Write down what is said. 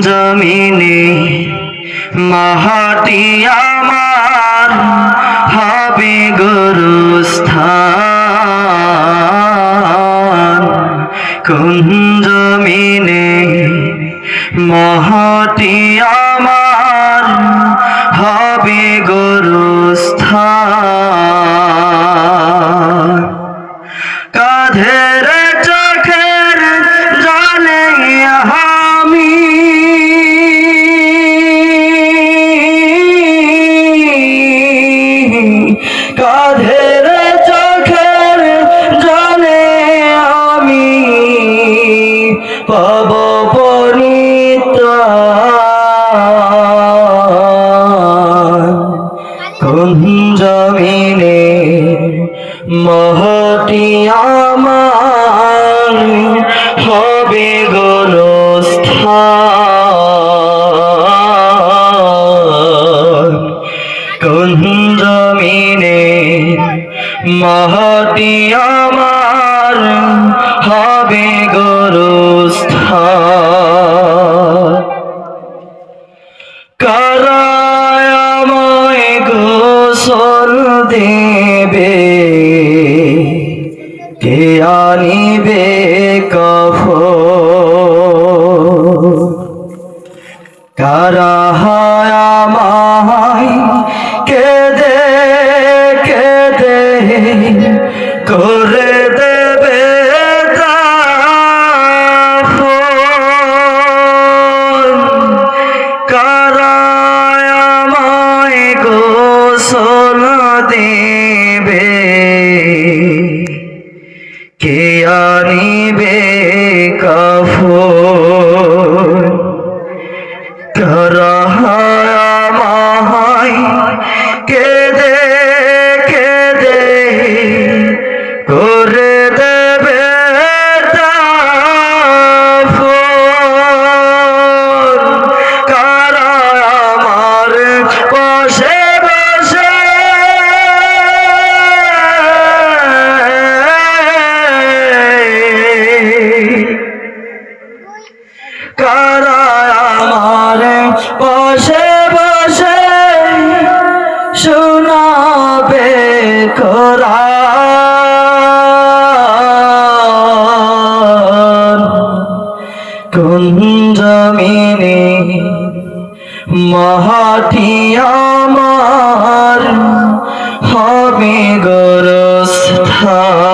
জমিনে মাহাটি আমার হবে গুরুস্থান। কোন জমিনে মাহাটি আমার হবে গুরুস্থান। জমিনে মহটি আমার হবে গণস্থান। কোন জমিনে মহটি আমার গোসল দেবে। কে আনিবে কফ কারাহায়ামায় কেদে কেদে করে দেবে? কে আনিবে কাফন? কারায়ামায় কেদে কেদে কারা আমার বসে বসে শোনাবে খোরা কুঞ্জমিনী মহাটি আমার হবে গরস্থান?